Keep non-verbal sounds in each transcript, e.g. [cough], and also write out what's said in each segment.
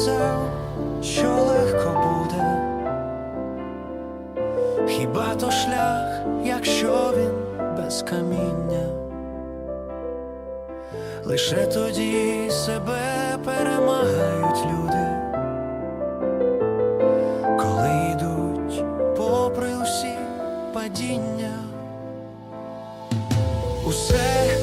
казав, що легко буде. Хіба то шлях, якщо він без каміння? Лише тоді себе перемагають люди, коли йдуть попри усі падіння. Усе,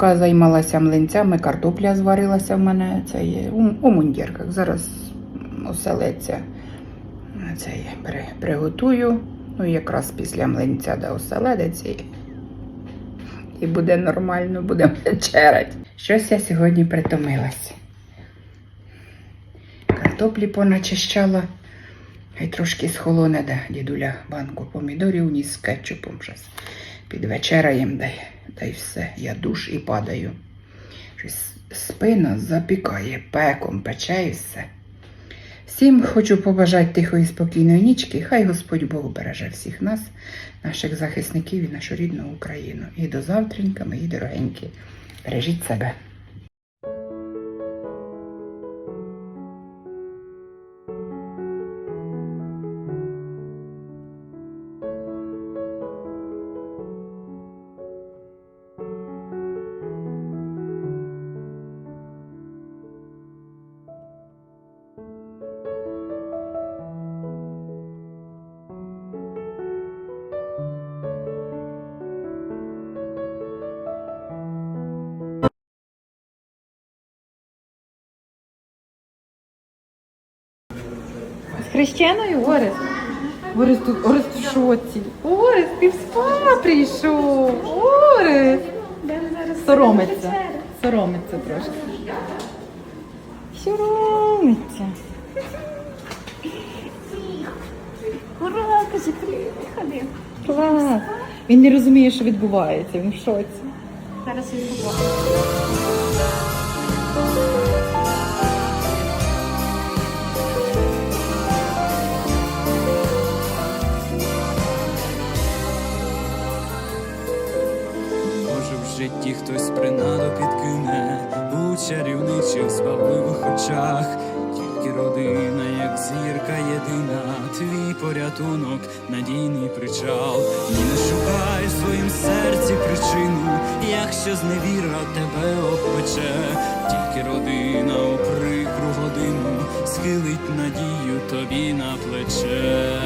поки займалася млинцями, картопля зварилася в мене. Це є у, у мундірках. Зараз оселеться. Це є, при, приготую. Ну, якраз після млинця да оселедеться. І, буде нормально, будемо вечерять. Щось я сьогодні притомилась. Картоплі поначищала. Хай трошки схолоне, да, дідуля банку помідорів ніс з кетчупом щось. Під вечераєм дай, й все. Я душ і падаю. Спина запікає, пеком пече і все. Всім хочу побажати тихої спокійної нічки. Хай Господь Бог береже всіх нас, наших захисників і нашу рідну Україну. І до завтренька, мої дорогенькі. Бережіть себе. Хрещеною Орес? Орес тут, Орес в шоці. Орес, ти в спа прийшов. Орес. Соромиться. Соромиться трошки. Соромиться. Ура, кажи, привіт, ходи. Клас. Він не розуміє, що відбувається, він в шоці. Зараз він порятунок, надійний причал. Не шукай в своїм серці причину, якщо зневіра тебе обпече, тільки родина у прикру годину схилить надію тобі на плече.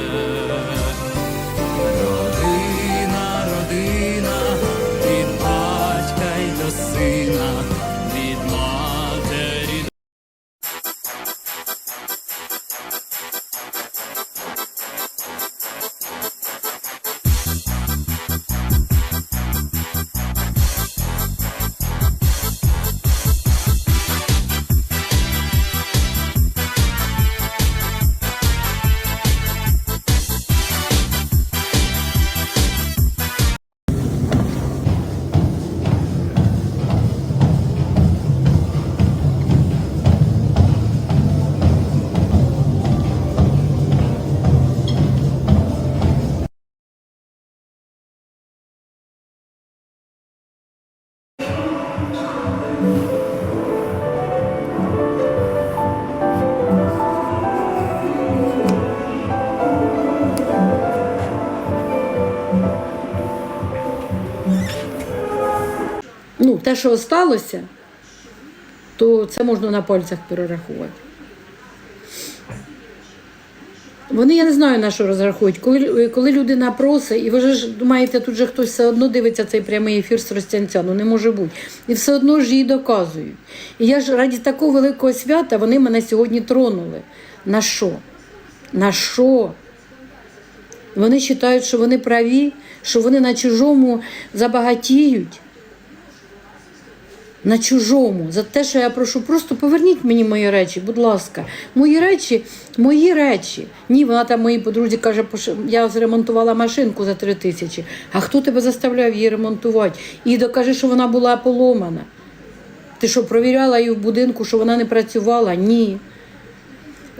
Що осталося, то це можна на пальцях перерахувати. Вони, я не знаю, на що розраховують. Коли, коли людина просить, і ви ж думаєте, тут же хтось все одно дивиться цей прямий ефір з Ростянця, ну не може бути. І все одно ж їй доказують. І я ж раді такого великого свята вони мене сьогодні тронули. На що? На що? Вони вважають, що вони праві, що вони на чужому забагатіють. На чужому, за те, що я прошу, просто поверніть мені мої речі, будь ласка. Мої речі, мої речі. Ні, вона там моїй подрузі каже, я зремонтувала машинку за три тисячі. А хто тебе заставляв її ремонтувати? І докаже, що вона була поломана. Ти що, провіряла її в будинку, що вона не працювала? Ні.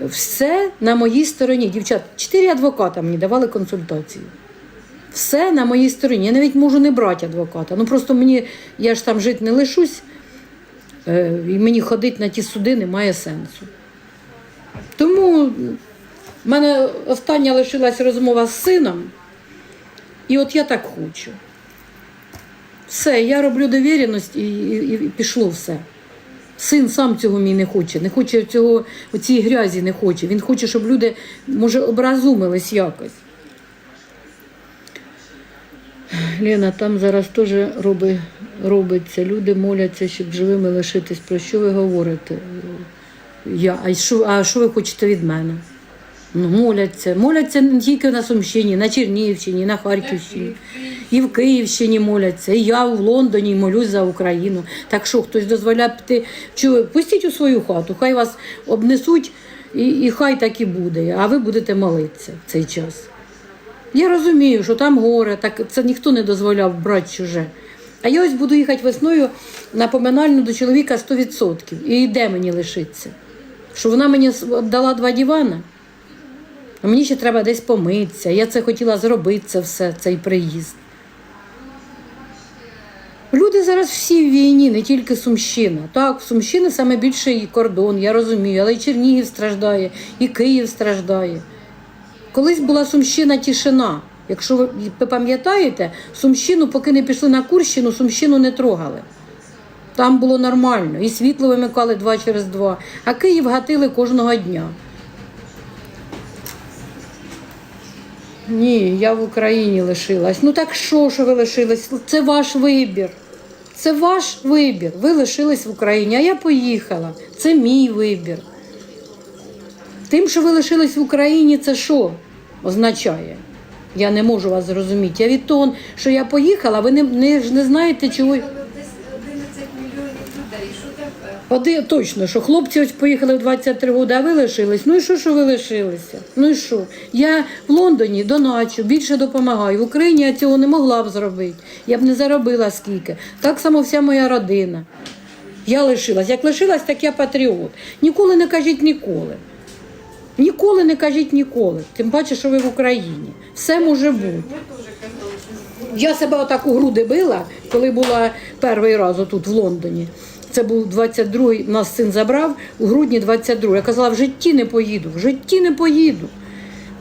Все на моїй стороні. Дівчат, чотири адвоката мені давали консультацію. Все на моїй стороні. Я навіть можу не брати адвоката. Ну просто мені, я ж там жити не лишусь, і мені ходити на ті суди немає сенсу. Тому в мене остання лишилась розмова з сином, і от я так хочу. Все, я роблю довіреність і, і, і пішло все. Син сам цього мій не хоче, не хоче цього, цієї грязі не хоче. Він хоче, щоб люди, може, образумились якось. Лена, там зараз теж роби, робиться. Люди моляться, щоб живими лишитись. Про що ви говорите? Я, а що, а що ви хочете від мене? Ну, моляться. Моляться не тільки на Сумщині, на Чернігівщині, на Харківщині. І в Київщині моляться. І я в Лондоні молюсь за Україну. Так що хтось дозволяє піти. Чу, пустіть у свою хату, хай вас обнесуть, і, і хай так і буде. А ви будете молитися в цей час. Я розумію, що там горе, так це ніхто не дозволяв брати чуже. А я ось буду їхати весною на поминальну до чоловіка 100%. І де мені лишиться? Що вона мені дала два дивана? А мені ще треба десь помитися. Я це хотіла зробити, це все, цей приїзд. Люди зараз всі в війні, не тільки Сумщина. Так, в Сумщини саме більший кордон, я розумію, але і Чернігів страждає, і Київ страждає. Колись була Сумщина тишина. Якщо ви пам'ятаєте, Сумщину, поки не пішли на Курщину, Сумщину не трогали. Там було нормально. І світло вимикали два через два, а Київ гатили кожного дня. Ні, я в Україні лишилась. Ну так що, що ви лишились? Це ваш вибір. Це ваш вибір. Ви лишились в Україні, а я поїхала. Це мій вибір. Тим, що ви лишились в Україні, це що означає? Я не можу вас зрозуміти. Я від того, що я поїхала, ви не, не, ж не знаєте, чого. Оди, точно, що хлопці ось поїхали в 23 роки, а ви лишились. Ну і що, що ви лишилися? Ну і що? Я в Лондоні доначу, більше допомагаю. В Україні я цього не могла б зробити. Я б не заробила скільки. Так само вся моя родина. Я лишилась. Як лишилась, так я патріот. Ніколи не кажіть ніколи. Ніколи не кажіть ніколи. Тим паче, що ви в Україні. Все може бути. Я себе отак у груди била, коли була перший раз отут в Лондоні. Це був 22-й, нас син забрав у грудні 22 Я казала, в житті не поїду, в житті не поїду.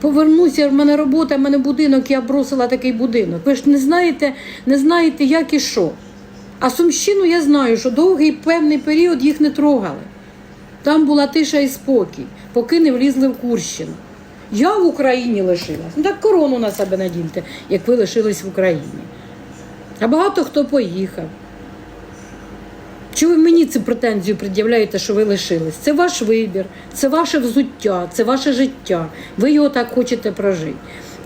Повернуся, в мене робота, в мене будинок, я бросила такий будинок. Ви ж не знаєте, не знаєте, як і що. А Сумщину я знаю, що довгий певний період їх не трогали. Там була тиша і спокій, поки не влізли в Курщину. Я в Україні лишилась. Ну так корону на себе надіньте, як ви лишились в Україні. А багато хто поїхав. Чого ви мені цю претензію пред'являєте, що ви лишились? Це ваш вибір, це ваше взуття, це ваше життя. Ви його так хочете прожити.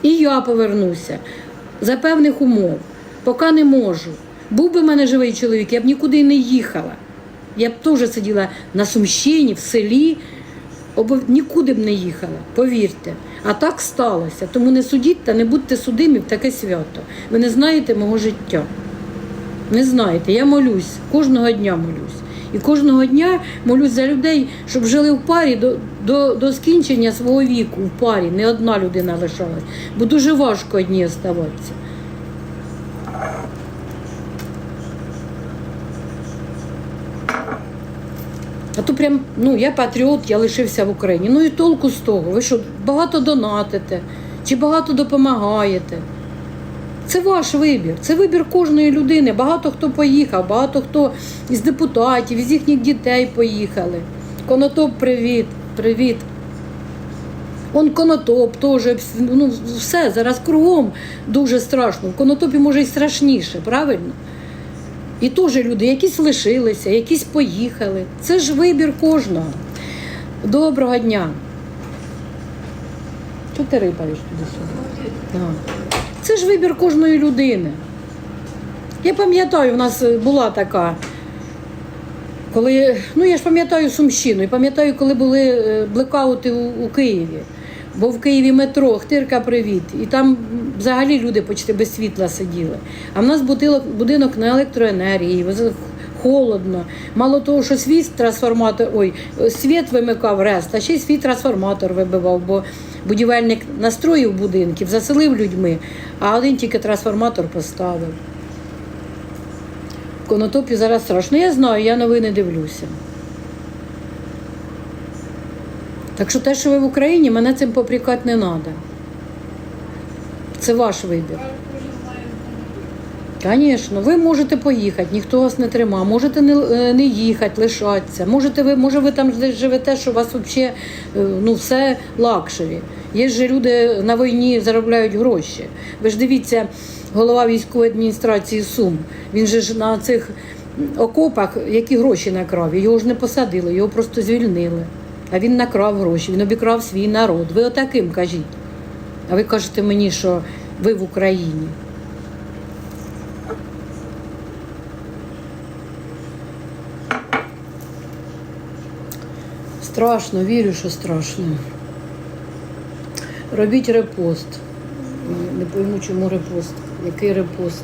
І я повернуся за певних умов, поки не можу. Був би в мене живий чоловік, я б нікуди не їхала. Я б теж сиділа на Сумщині, в селі, обов... нікуди б не їхала, повірте. А так сталося. Тому не судіть та не будьте судимі в таке свято. Ви не знаєте мого життя. Не знаєте, я молюсь, кожного дня молюсь. І кожного дня молюсь за людей, щоб жили в парі до, до, до скінчення свого віку в парі. Не одна людина лишалась. Бо дуже важко одній оставатися. А то прям, ну, я патріот, я лишився в Україні. Ну і толку з того. Ви що, багато донатите чи багато допомагаєте. Це ваш вибір, це вибір кожної людини. Багато хто поїхав, багато хто із депутатів, із їхніх дітей поїхали. Конотоп, привіт, привіт. Он конотоп теж, ну все, зараз кругом дуже страшно. В конотопі може й страшніше, правильно? І теж люди, якісь лишилися, якісь поїхали. Це ж вибір кожного. Доброго дня. Чого ти рипаєш туди-сюди? Так. Це ж вибір кожної людини. Я пам'ятаю, в нас була така. Коли, ну я ж пам'ятаю Сумщину, і пам'ятаю, коли були е, блекаути у, у Києві. Бо в Києві метро, Хтирка, привіт. І там взагалі люди почти без світла сиділи. А в нас будинок, будинок на електроенергії, холодно. Мало того, що свій трансформатор, ой, світ вимикав рест, а ще й свій трансформатор вибивав, бо будівельник настроїв будинків, заселив людьми, а один тільки трансформатор поставив. В Конотопі зараз страшно. Я знаю, я новини дивлюся. Так що те, що ви в Україні, мене цим попрікати не треба. Це ваш вибір. Звісно, ви можете поїхати, ніхто вас не тримав, можете не, е, не їхати, лишатися. Можете ви, може, ви там живете, що у вас взагалі ну, все лакшері. Є ж люди на війні заробляють гроші. Ви ж дивіться, голова військової адміністрації Сум. Він же ж на цих окопах які гроші накрав. Його ж не посадили, його просто звільнили. А він накрав гроші, він обікрав свій народ. Ви отаким кажіть. А ви кажете мені, що ви в Україні. Страшно, вірю, що страшно. Робіть репост. Не пойму, чому репост. Який репост?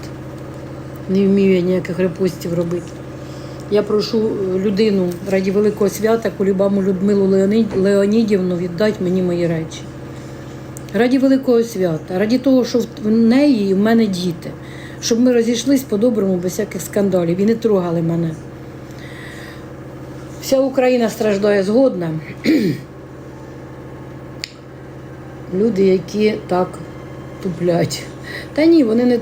Не вмію я ніяких репостів робити. Я прошу е, людину раді великого свята, Кулібаму Людмилу Леонідівну віддати мені мої речі. Раді великого свята, раді того, що в неї і в мене діти, щоб ми розійшлись по-доброму без всяких скандалів і не трогали мене. Вся Україна страждає згодна. [clears throat] Люди, які так туплять. Та ні, вони не,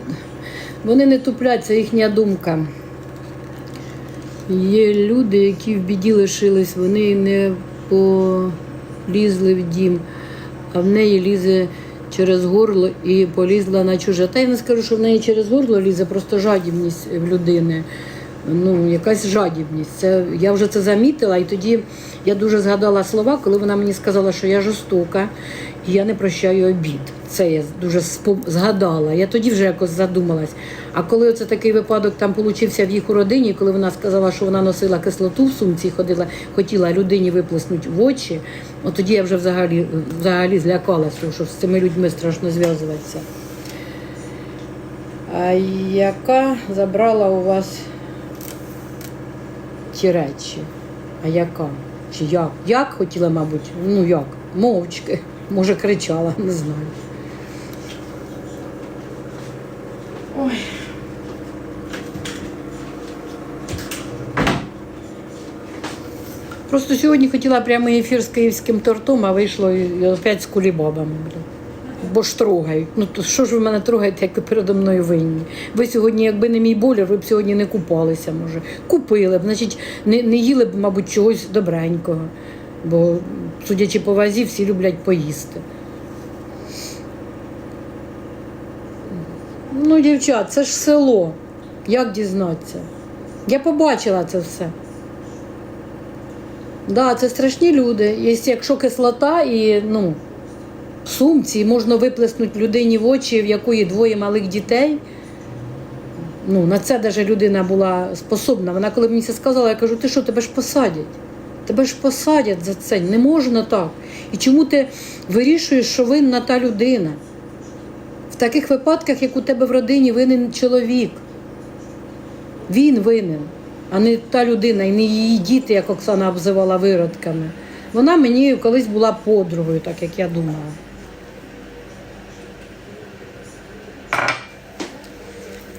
вони не туплять, це їхня думка. Є люди, які в біді лишились, вони не полізли в дім, а в неї лізе через горло і полізла на чуже. Та я не скажу, що в неї через горло лізе, просто жадібність в людини. Ну, якась жадібність. Це, я вже це замітила, і тоді я дуже згадала слова, коли вона мені сказала, що я жорстока я не прощаю обід. Це я дуже згадала. Я тоді вже якось задумалась. А коли оце такий випадок там получився в їх у родині, коли вона сказала, що вона носила кислоту в сумці, ходила, хотіла людині виплеснути в очі, от тоді я вже взагалі, взагалі злякалася, що з цими людьми страшно зв'язуватися. А яка забрала у вас ті речі? А яка? Чи як? Як хотіла, мабуть? Ну як? Мовчки. Може, кричала, [laughs] не знаю. Просто сьогодні хотіла прямий ефір з київським тортом, а вийшло і опять з кулібабами. Бо ж трогають. Ну то що ж ви мене трогаєте, як ви передо мною винні? Ви сьогодні, якби не мій боляр, ви б сьогодні не купалися, може. Купили б, значить, не, не їли б, мабуть, чогось добренького. Бо, судячи по вазі, всі люблять поїсти. Ну, дівчат, це ж село. Як дізнатися? Я побачила це все. Да, це страшні люди. Якщо кислота і ну, сумці можна виплеснути людині в очі, в якої двоє малих дітей. Ну, на це навіть людина була способна. Вона коли мені це сказала, я кажу, ти що, тебе ж посадять? Тебе ж посадять за це. Не можна так. І чому ти вирішуєш, що винна та людина? В таких випадках, як у тебе в родині, винен чоловік. Він винен, а не та людина, і не її діти, як Оксана обзивала виродками. Вона мені колись була подругою, так як я думала.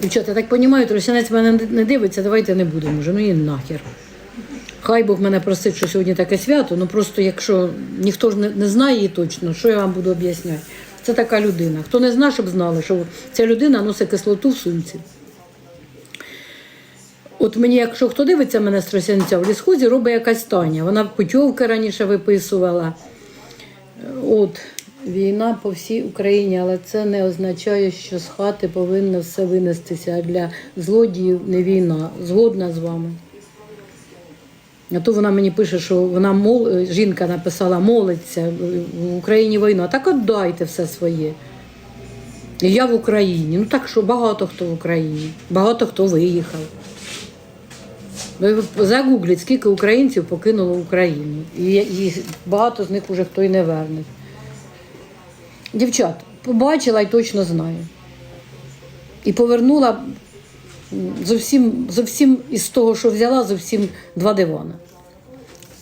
Дівчата, я так розумію, тросянець мене не- не дивиться, давайте не будемо вже, ну і нахер. Хай Бог мене просить, що сьогодні таке свято, ну просто якщо ніхто ж не, не знає її точно, що я вам буду об'ясняти. Це така людина. Хто не знає, щоб знали, що ця людина носить кислоту в сумці. От мені, якщо хто дивиться мене з Тросянця, в лісхозі робить якась Таня. Вона путьовки раніше виписувала. От війна по всій Україні, але це не означає, що з хати повинно все винестися. А для злодіїв не війна. Згодна з вами. А то вона мені пише, що вона мол... жінка написала молиться в Україні війна. Так отдайте все своє. І я в Україні. Ну так що багато хто в Україні, багато хто виїхав. Ви загугліть, скільки українців покинуло Україну. І, і багато з них уже хто й не верне. Дівчат, побачила і точно знаю. І повернула зовсім, зовсім із того, що взяла, зовсім два дивана.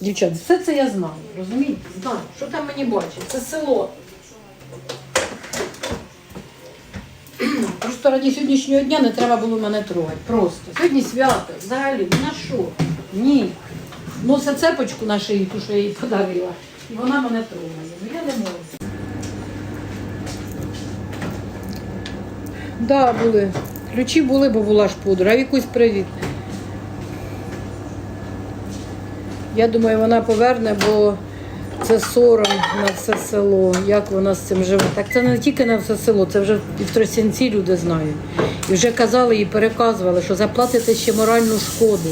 Дівчат, все це я знаю, розумієте? Знаю, що там мені бачить? Це село. Просто раді сьогоднішнього дня не треба було мене трогати. Просто. Сьогодні свято, взагалі, ну на що? Ні. Носа цепочку на шиї, ту, що я їй подарила, і вона мене трогає. Ну я не можу. Да, були. Ключі були, бо була ж пудра. А якусь привіт. Я думаю, вона поверне, бо це сором на все село. Як вона з цим живе. Так це не тільки на все село, це вже і в Тросянці люди знають. І вже казали і переказували, що заплатите ще моральну шкоду.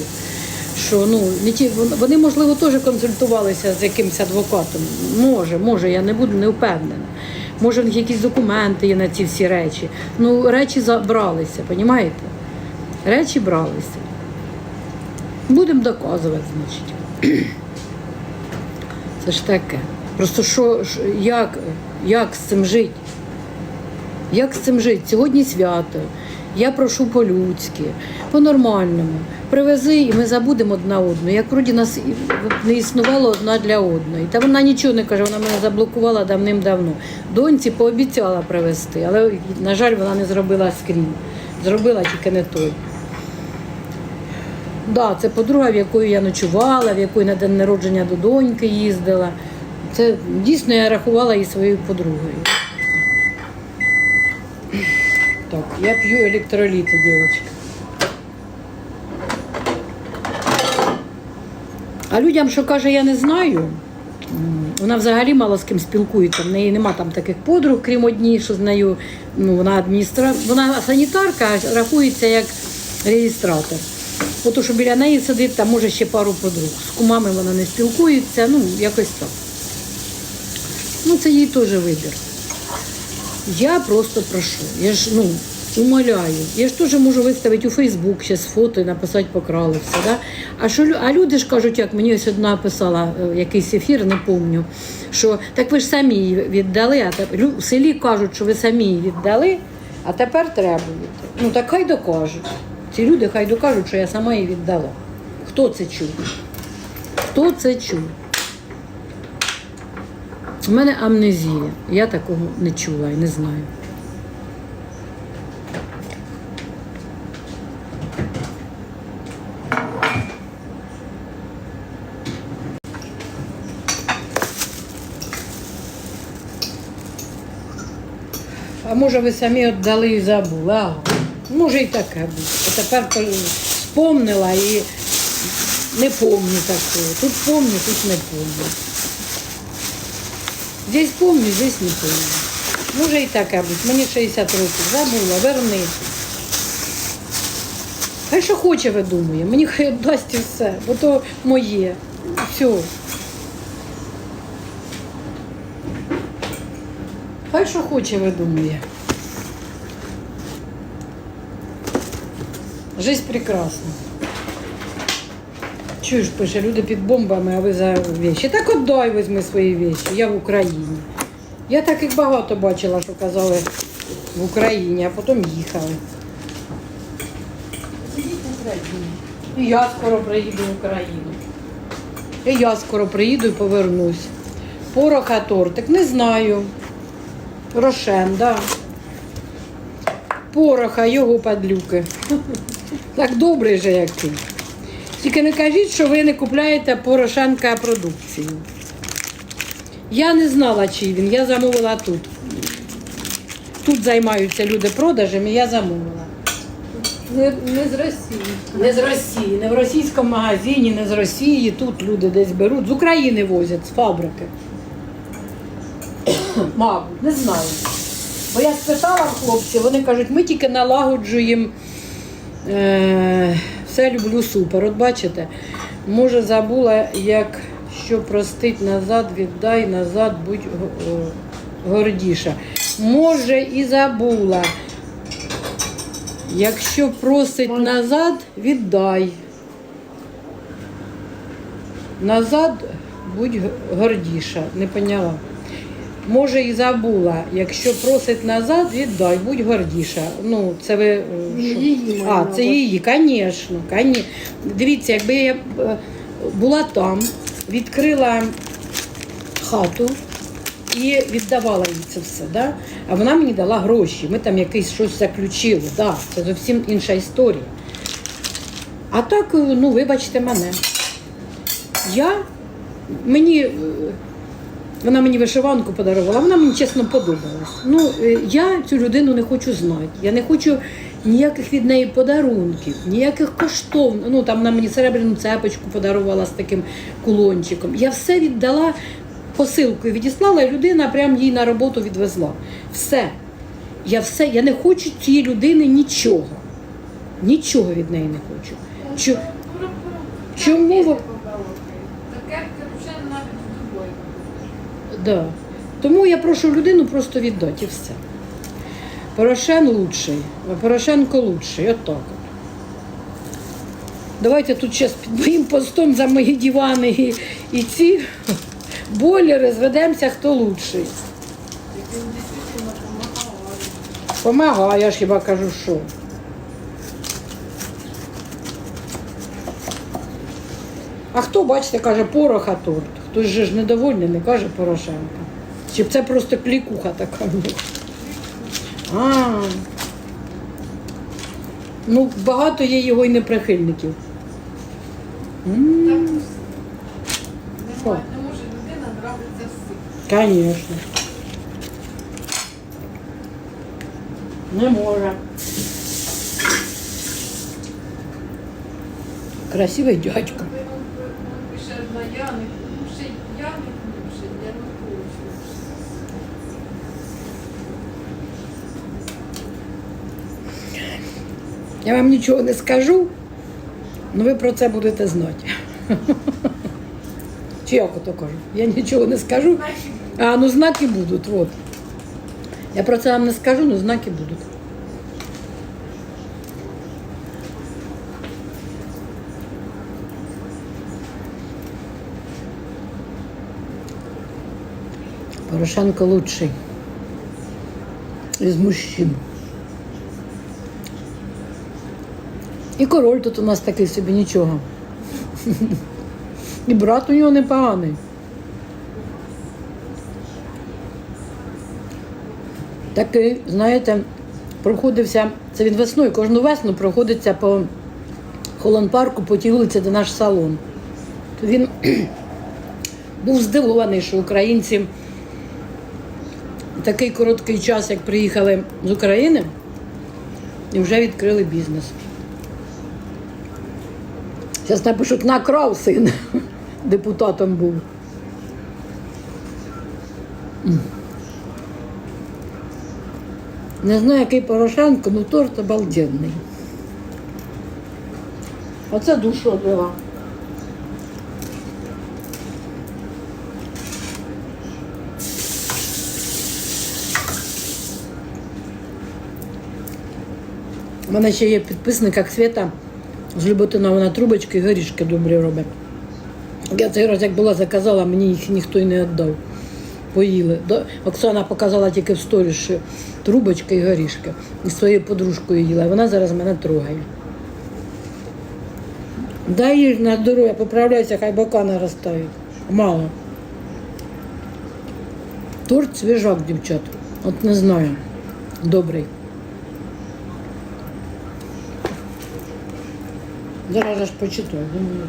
Що ну не ті вони, можливо, теж консультувалися з якимось адвокатом. Може, може, я не буду не впевнена. Може, в них якісь документи є на ці всі речі. Ну, речі забралися, розумієте? Речі бралися. Будемо доказувати, значить. Це ж таке. Просто що, як, як з цим жити? Як з цим жити? Сьогодні свято. Я прошу по-людськи, по-нормальному. Привези, і ми забудемо одна одну. Як вроді нас не існувало одна для одної. Та вона нічого не каже, вона мене заблокувала давним-давно. Доньці пообіцяла привезти, але, на жаль, вона не зробила скрін. Зробила тільки не той. Да, це подруга, в якої я ночувала, в якої на день народження до доньки їздила. Це дійсно я рахувала її своєю подругою. Так, я п'ю електроліти, дівчатки. А людям, що каже, я не знаю, вона взагалі мало з ким спілкується. В неї нема там таких подруг, крім однієї, що з нею ну, вона адміністра... вона санітарка, рахується як реєстратор. Ото, що біля неї сидить, там може ще пару подруг. З кумами вона не спілкується, ну, якось так. Ну, це їй теж вибір. Я просто прошу. Я ж ну умоляю. Я ж теж можу виставити у Фейсбук ще з фото і написати покрали все. Да? А що а люди ж кажуть, як мені ось одна писала е, якийсь ефір, не помню, що так ви ж самі її віддали, а тепер в селі кажуть, що ви самі її віддали, а тепер требуєте. Ну так хай докажуть. Ці люди хай докажуть, що я сама її віддала. Хто це чув? Хто це чув? У мене амнезія. Я такого не чула і не знаю. А може ви самі віддали і забули? Може і таке. А тепер спомнила і не помню такого. Тут помню, тут не помню. Здесь помню, здесь не помню. Може і таке бути. Мені 60 років. Забула, верни. Хай що хоче видумує. Мені хай віддасть все, бо то моє. Все. Хай що хоче видумує. Жизнь прекрасна. Чуєш, пише, люди під бомбами, а ви за вещі. Так отдай візьми свої вещі, я в Україні. Я так їх багато бачила, що казали в Україні, а потім їхали. І я скоро приїду в Україну. І я скоро приїду і повернусь. Пороха тортик, не знаю. Рошен, да. Пороха, його падлюки. Так добрий же який. Тільки не кажіть, що ви не купляєте Порошенка продукцію. Я не знала, чий він, я замовила тут. тут займаються люди продажем, і я замовила. Не, не з Росії. Не з Росії, не в російському магазині, не з Росії. Тут люди десь беруть, з України возять, з фабрики. Мабуть, не знаю. Бо я спитала хлопців, вони кажуть, ми тільки налагоджуємо. Е, все люблю супер. От бачите, може забула, як що простить назад, віддай назад, будь гордіша. Може і забула. Якщо просить назад, віддай. Назад будь гордіша. не поняла. Може і забула. Якщо просить назад, віддай, будь гордіша. Ну, це ви. е, що? Її А, це її, звісно. Коні... Дивіться, якби я е, була там, відкрила хату і віддавала їй це все, да? а вона мені дала гроші. Ми там якийсь щось заключили. Да, це зовсім інша історія. А так, е, ну, вибачте мене. Я мені. е, Вона мені вишиванку подарувала, вона мені чесно подобалась. Ну, е, я цю людину не хочу знати. Я не хочу ніяких від неї подарунків, ніяких коштовних. Ну там вона мені серебряну цепочку подарувала з таким кулончиком. Я все віддала посилкою, відіслала, і людина прям їй на роботу відвезла. Все. Я все, я не хочу цієї людини нічого. Нічого від неї не хочу. Чо- Чому ви. Да. Тому я прошу людину просто віддати і все. Порошен лучший, Порошенко лучший. От так от. Давайте тут зараз під моїм постом за мої дивани і, і ці бойлери зведемося, хто лучший. Помагає, я ж хіба кажу, що. А хто, бачите, каже, пороха торт. Хтось же ж недовольний, не каже Порошенко. Чи це просто клікуха така? А. Ну, багато є його і неприхильників. Що? Не може людина нравиться всім. Конечно. Не може. Красивий дядько. Пише одна я не кушай, я не кушай, я не хочу. Я вам нічого не скажу, але ви про це будете знати. [laughs] Чи як ото кажу? Я нічого не скажу. А, ну знаки будуть, от. Я про це вам не скажу, але знаки будуть. Порошенко лучший із мужчин. І король тут у нас такий собі нічого. І брат у нього непоганий. Такий, знаєте, проходився, це він весною, кожну весну проходиться по Холон-парку, по тій вулиці, де наш салон. То він [clears throat] був здивований, що українці такий короткий час, як приїхали з України, і вже відкрили бізнес. Зараз напишуть накрав син. Депутатом був. Не знаю, який Порошенко, але торт обалденний. Оце душу одвела. У мене ще є підписник, як Свята з Люботина, вона трубочки і горішки добрі робить. Я цей раз, як була, заказала, мені їх ніхто й не віддав. Поїли. Оксана показала тільки в сторі, що трубочки і горішки. І своєю подружкою їла. Вона зараз мене трогає. Дай їй на здоров'я, поправляйся, хай бока наростають. Мало. Торт свіжак, дівчат. От не знаю. Добрий. Зараз аж почитаю, думаю.